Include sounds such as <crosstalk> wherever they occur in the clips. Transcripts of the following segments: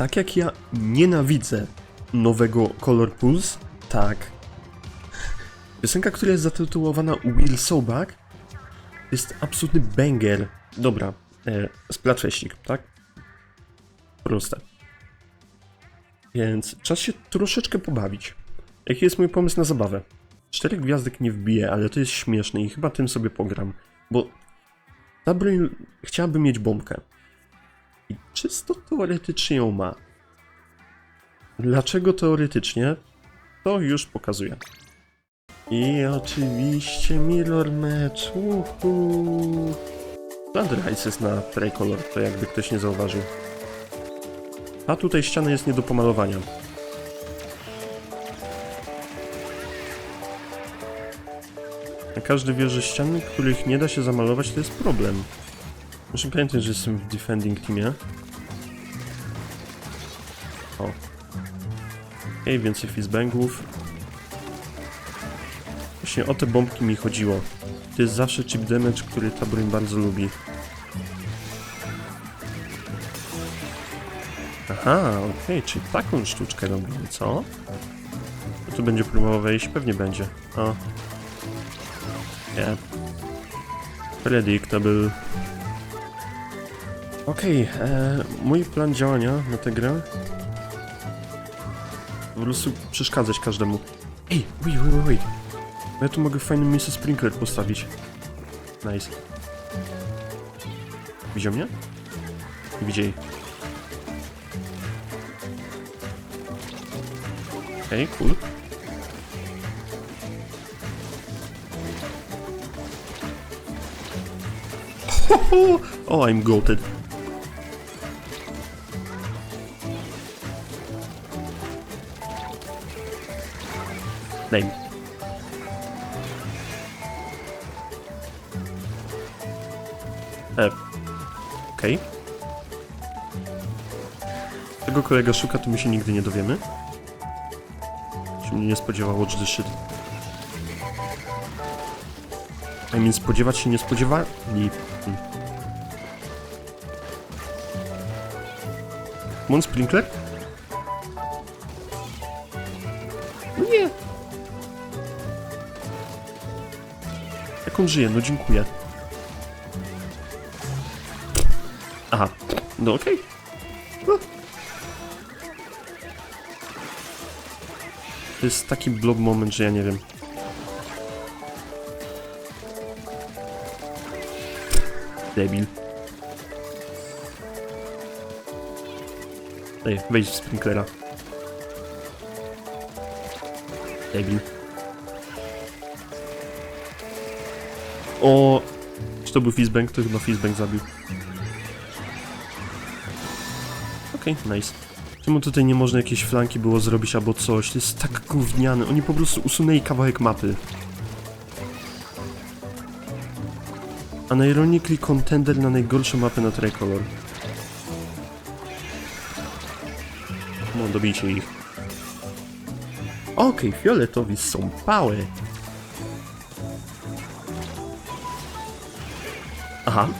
Tak jak ja nienawidzę nowego Color Pulse, tak. Piosenka, która jest zatytułowana Will Sobak, jest absolutny banger. Dobra, e, splatfeścik, tak? Proste. Więc czas się troszeczkę pobawić. Jaki jest mój pomysł na zabawę? Cztery gwiazdek nie wbiję, ale to jest śmieszne i chyba tym sobie pogram. Bo ta broń chciałaby mieć bombkę. I czysto teoretycznie ją ma. Dlaczego teoretycznie? To już pokazuję. I oczywiście Mirror Match. Uhu. Sunrise jest na Tricolor, to jakby ktoś nie zauważył. A tutaj ściana jest nie do pomalowania. A każdy wie, że ściany, których nie da się zamalować, to jest problem. Muszę pamiętać, że jestem w defending teamie. O. Okej, okay, więcej fizzbangów. Właśnie o te bombki mi chodziło. To jest zawsze chip damage, który ta broń bardzo lubi. Aha, okej, okay, czyli taką sztuczkę robimy, co? To tu będzie próbował wejść? Pewnie będzie. O. Nie. Predictable. Okej, okay, mój plan działania na tę grę po prostu przeszkadzać każdemu. Ej, wait, wait, wait. Ja tu mogę w fajnym miejscu sprinkler postawić. Nice. Widział mnie? Nie widzieli. Okay, cool. oh, I'm goated. Name. E. Okej. Okay. Tego kolega szuka, to my się nigdy nie dowiemy. Się mnie nie spodziewał, watch the shit. I mean, spodziewać się nie spodziewali. Hmm. Moon Sprinkler? On żyje? No dziękuję. Aha. No okej. Okay. To jest taki blob moment, że ja nie wiem. Debil. Ej, wejdź w sprinklera. Debil. O, Czy to był Fizzbang? To chyba Fizzbang zabił. Okej, okay, nice. Czemu tutaj nie można jakieś flanki było zrobić albo coś? To jest tak gówniane. Oni po prostu usunęli kawałek mapy. A Ironically contender na najgorszą mapę na Tricolor. No, dobijcie ich. Okej, okay, fioletowi są pałe. Aha.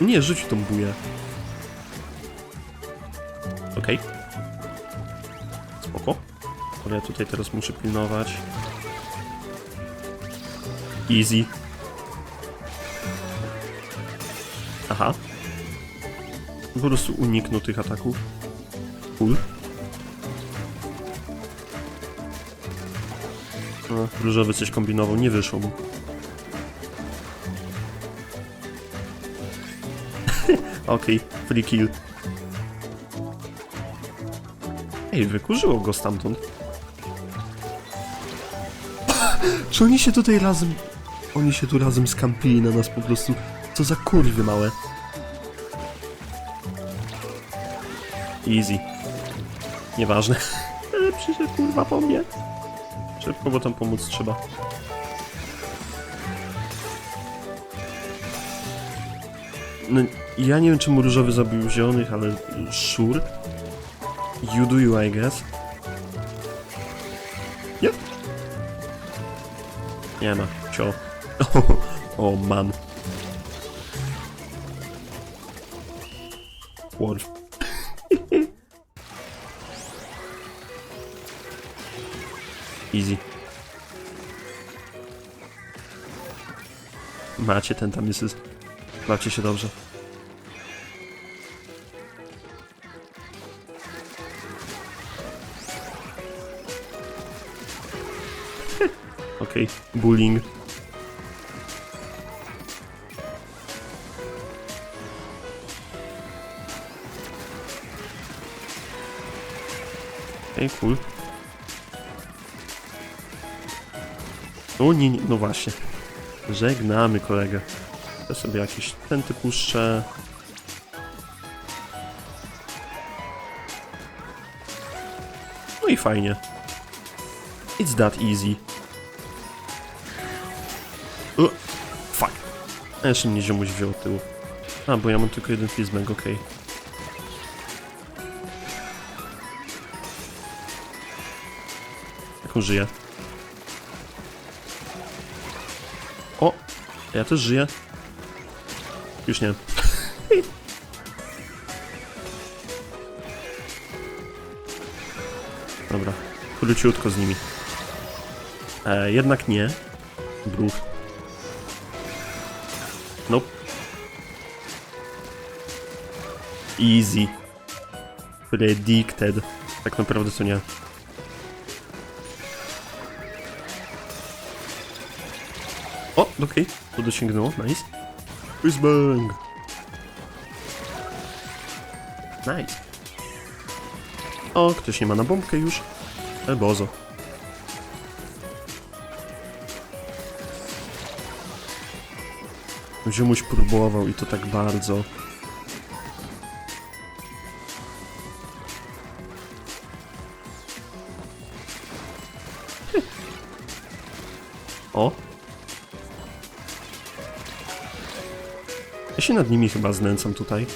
Nie, rzuć tą buję. Okej. Okay. Spoko. Ale ja tutaj teraz muszę pilnować. Easy. Aha. Po prostu uniknął tych ataków. Cool. No, różowy coś kombinował, nie wyszło mu. Okej, okay, free kill. Ej, wykurzyło go stamtąd. Czy oni się tutaj razem... Oni się tu razem skampili na nas po prostu. Co za kurwy małe. Easy. Nieważne. <laughs> Przyszedł kurwa po mnie. Szybko, bo tam pomóc trzeba. No, ja nie wiem czemu różowy zabił zielonych, ale sure. You do you, I guess. Nie? Nie ma. Cio. <laughs> O, mam. Warf. <laughs> Easy. Macie ten tam jest. Bawcie się dobrze. <laughs> Okej, bullying. Ej, cool. O nie, nie, no właśnie. Żegnamy kolegę. Ja sobie jakiś tenty puszczę. No i fajnie. It's that easy. O, fuck. A jeszcze mnie ziomuś wziął od tyłu. A, bo ja mam tylko jeden fizmek, okej. Jak on żyje? O! Ja też żyję. Już nie. Dobra, króciutko z nimi. E, jednak nie. Bruch. Nope. Easy. Predicted. Tak naprawdę to nie. O, okej, to dosięgnęło, nice. Bang. Nice. O, ktoś nie ma na bombkę już. E, bozo. Ziomuś próbował i to tak bardzo. Się nad nimi chyba znęcam tutaj.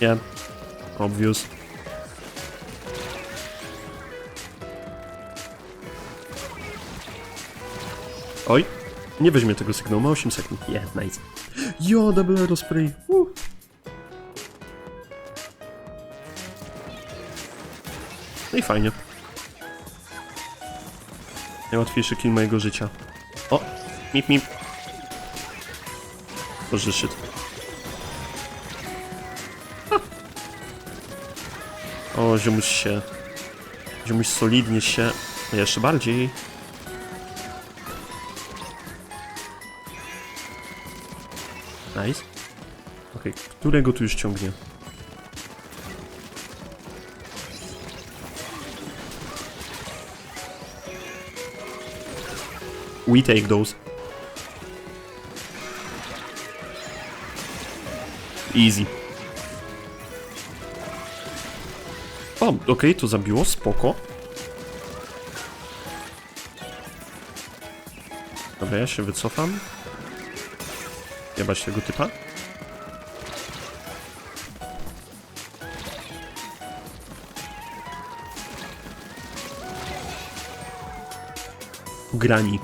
Yeah. Obvious. Oj. Nie weźmie tego sygnału, ma 8 sekund. Yeah, nice. Jo, double aerospray. Uh. No i fajnie. Najłatwiejszy kill mojego życia. O, mip mip. Ha. O, ziomuś się... Ziomuś solidnie się... Jeszcze bardziej. Nice. Okej, którego tu już ciągnie? We take those. Easy. O, okej, to zabiło, spoko. Dobra, ja się wycofam. Jebać tego typa. Grani.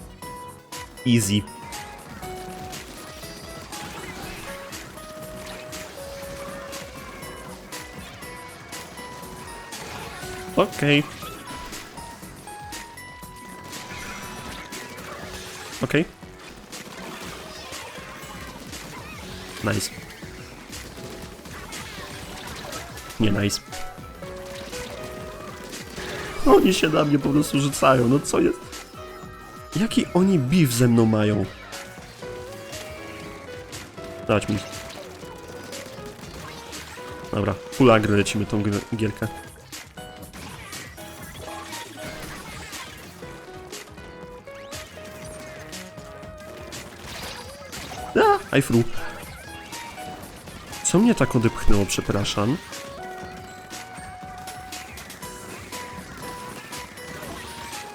Easy. Okej. Okej. Nice. Nie nice. Oni się na mnie po prostu rzucają, no co jest? Jaki oni beef ze mną mają? Dać mi. Dobra, full agro lecimy tą gierkę. I. Co mnie tak odepchnęło, przepraszam?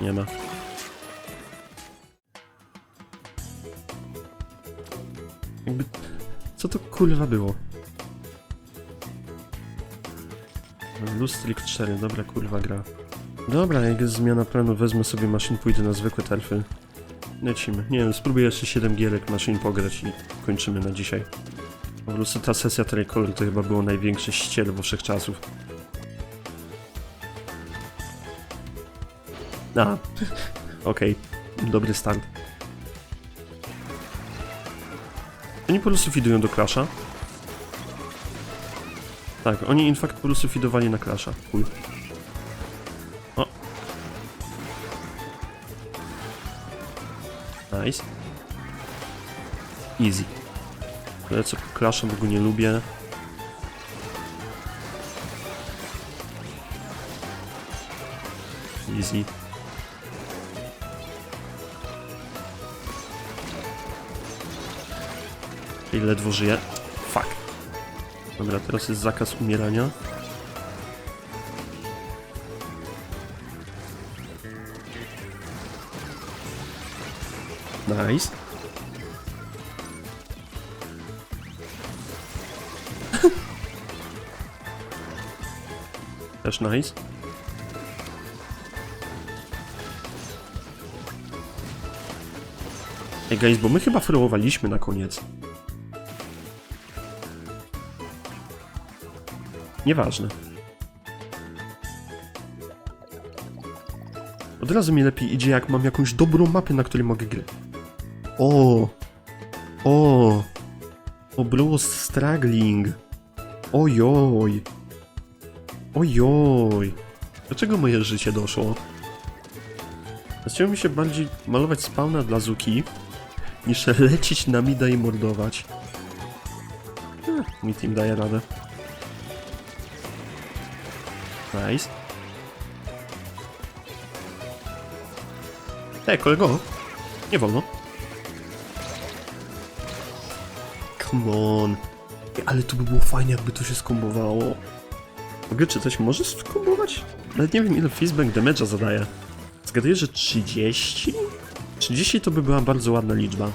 Nie ma. Jakby... Co to kurwa było? Lustrik 4, dobra kurwa gra. Dobra, jak jest zmiana planu, wezmę sobie maszyn, pójdę na zwykłe terfy. Lecimy. Nie wiem, spróbuję jeszcze 7 gierek maszyn pograć i kończymy na dzisiaj. Po prostu ta sesja Tricolor to chyba było największe ściele wszechczasów. A, <laughs> okej, dobry start. Oni po prostu fidują do Crasha. Tak, oni in fact po prostu fidowali na Crasha. Chuj. Nice. Easy. Lecę po Crasha, bo go nie lubię. Easy. I ledwo żyje. Fuck. Dobra, teraz jest zakaz umierania. Nice. <laughs> Też nice. Ej guys, bo my chyba frołowaliśmy na koniec. Nieważne. Od razu mi lepiej idzie, jak mam jakąś dobrą mapę, na której mogę grać. O! O! O, Bruce Struggling. Ojoj. Ojoj. Dlaczego moje życie doszło? Chciałbym mi się bardziej malować spawna dla Zuki, niż lecieć na mida i mordować. Eh, mi team daje radę. Nice. Ej, kolego! Nie wolno. Come on. Ale to by było fajnie, jakby to się skombowało. Mogę czy coś możesz skombować? Nawet nie wiem, ile Fizbank damage'a zadaje. Zgaduję, że 30? 30 to by była bardzo ładna liczba.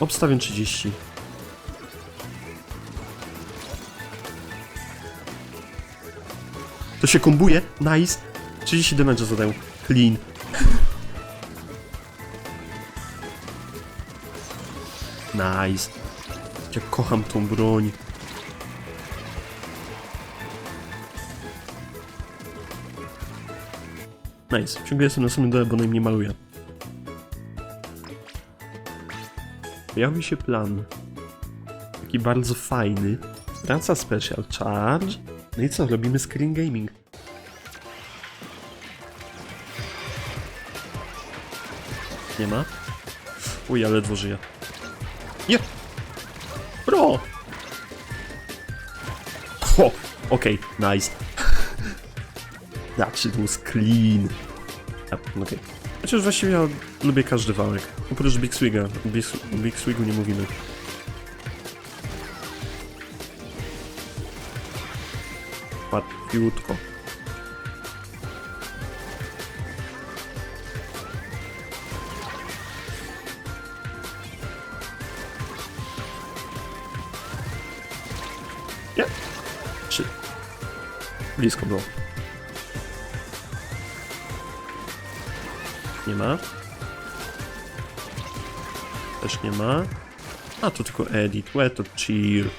Obstawiam 30. To się kombuje. Nice. 30 damage zadają. Clean. <laughs> nice. Ja kocham tą broń. Nice. Ciągle jestem na samym dole, bo najmniej maluje. Pojawił się plan. Taki bardzo fajny. Praca Special Charge. No i co? Robimy screen gaming. Nie ma? Uj, ale ledwo żyje. Nie! Bro! Ho! Okej, nice. <laughs> That shit was clean. Okej. Chociaż właściwie ja lubię każdy wałek. Oprócz Big Swiga. Big, Big Swigu nie mówimy. Łatwiutko. Nie. Trzy. Blisko było. Nie ma. Też nie ma. A, tu tylko edit. Łe, to chill.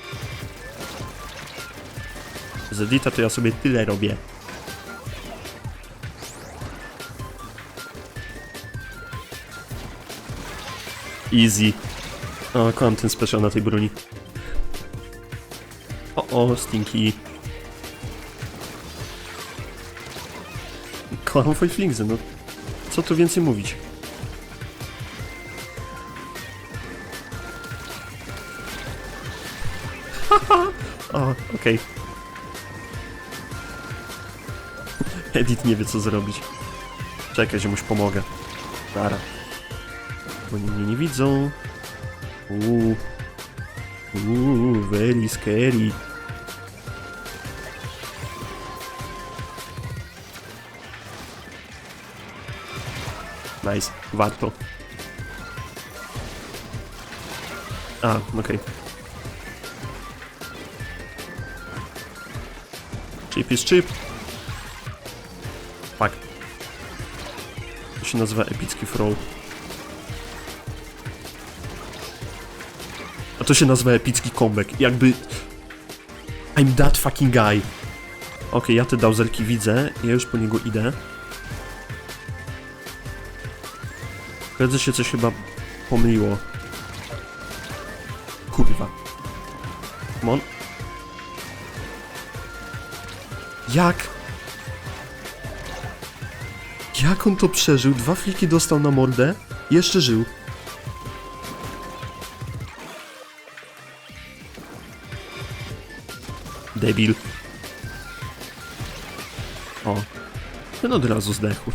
Z edita to ja sobie tyle robię. Easy. O, kocham ten special na tej broni. O, stinky. Kocham Five no. Co tu więcej mówić? <laughs> o, okej. Edit nie wie co zrobić. Czekaj, że muś pomogę. Dara. Oni mnie nie widzą. Uuu. Uuu, very scary. Nice, warto. A, okej. Chip is chip. Fuck. To się nazywa epicki throw. A to się nazywa epicki comeback. Jakby... I'm that fucking guy. Okej, ja te dowserki widzę. Ja już po niego idę. Koledze się coś chyba pomyliło. Kurwa. Mon. Jak? Jak on to przeżył? Dwa fliki dostał na mordę, jeszcze żył. Debil. O. Ten od razu zdechł.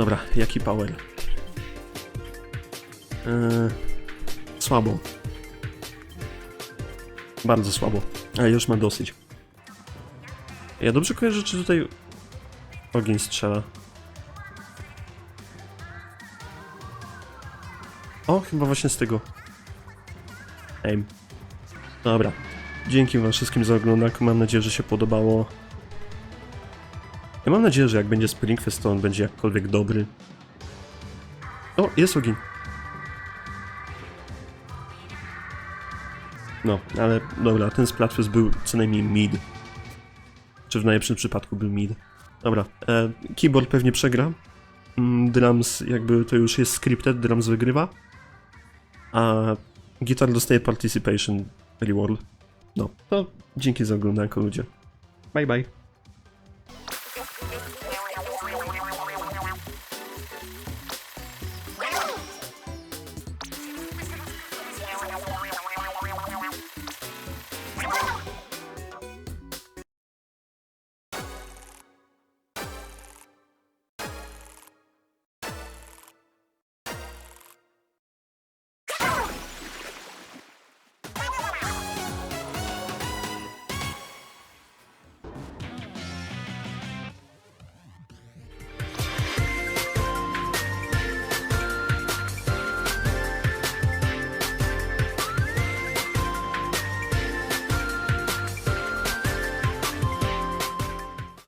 Dobra, jaki power? Eee, słabo. Bardzo słabo. Ale już ma dosyć. Ja dobrze kojarzę, czy tutaj ogień strzela. O, chyba właśnie z tego. Aim. Dobra. Dzięki wam wszystkim za oglądanie. Mam nadzieję, że się podobało. Ja mam nadzieję, że jak będzie Springfest, to on będzie jakkolwiek dobry. O, jest ogień. No, ale dobra, ten Splatfest był co najmniej mid. Czy w najlepszym przypadku był mid. Dobra, e, keyboard pewnie przegra. Mm, Drums jakby to już jest scripted, drums wygrywa. A gitar dostaje participation reward. No, to dzięki za oglądanko ludzie. Bye bye.